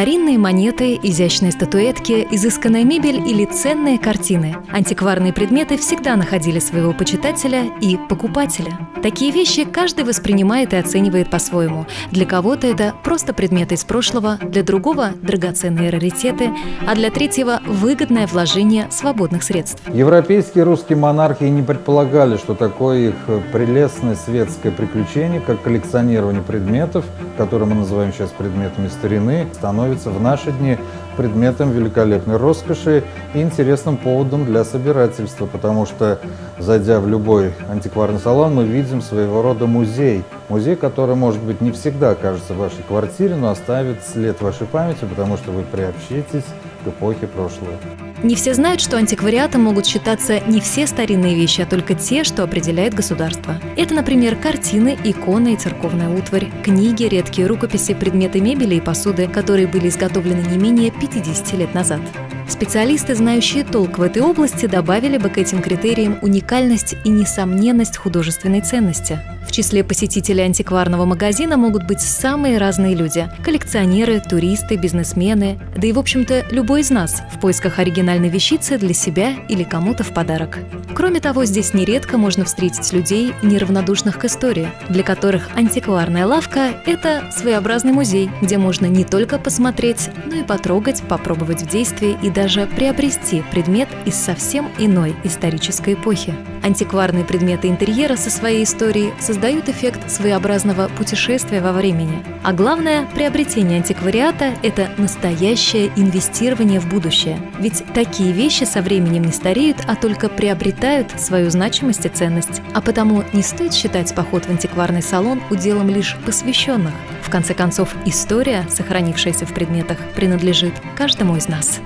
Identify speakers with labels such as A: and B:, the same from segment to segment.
A: Старинные монеты, изящные статуэтки, изысканная мебель или ценные картины. Антикварные предметы всегда находили своего почитателя и покупателя. Такие вещи каждый воспринимает и оценивает по-своему. Для кого-то это просто предметы из прошлого, для другого – драгоценные раритеты, а для третьего – выгодное вложение свободных средств.
B: Европейские русские монархи не предполагали, что такое их прелестное светское приключение, как коллекционирование предметов, которые мы называем сейчас предметами старины, становится в наши дни предметом великолепной роскоши и интересным поводом для собирательства, потому что, зайдя в любой антикварный салон, мы видим своего рода музей. Музей, который, может быть, не всегда окажется в вашей квартире, но оставит след в вашей памяти, потому что вы приобщитесь к эпохе прошлого.
A: Не все знают, что антиквариатом могут считаться не все старинные вещи, а только те, что определяет государство. Это, например, картины, иконы и церковная утварь, книги, редкие рукописи, предметы мебели и посуды, которые были изготовлены не менее 50 лет назад. Специалисты, знающие толк в этой области, добавили бы к этим критериям уникальность и несомненность художественной ценности. В числе посетителей антикварного магазина могут быть самые разные люди – коллекционеры, туристы, бизнесмены, да и, в общем-то, любой из нас в поисках оригинальной вещицы для себя или кому-то в подарок. Кроме того, здесь нередко можно встретить людей, неравнодушных к истории, для которых антикварная лавка – это своеобразный музей, где можно не только посмотреть, но и потрогать, попробовать в действии и даже приобрести предмет из совсем иной исторической эпохи. Антикварные предметы интерьера со своей историей создают эффект своеобразного путешествия во времени. А главное, приобретение антиквариата – это настоящее инвестирование в будущее. Ведь такие вещи со временем не стареют, а только приобретают свою значимость и ценность. А потому не стоит считать поход в антикварный салон уделом лишь посвященных. В конце концов, история, сохранившаяся в предметах, принадлежит каждому из нас.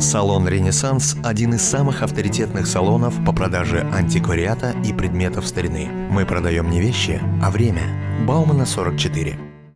C: Салон «Ренессанс» – один из самых авторитетных салонов по продаже антиквариата и предметов старины. Мы продаем не вещи, а время. Баумана, 44.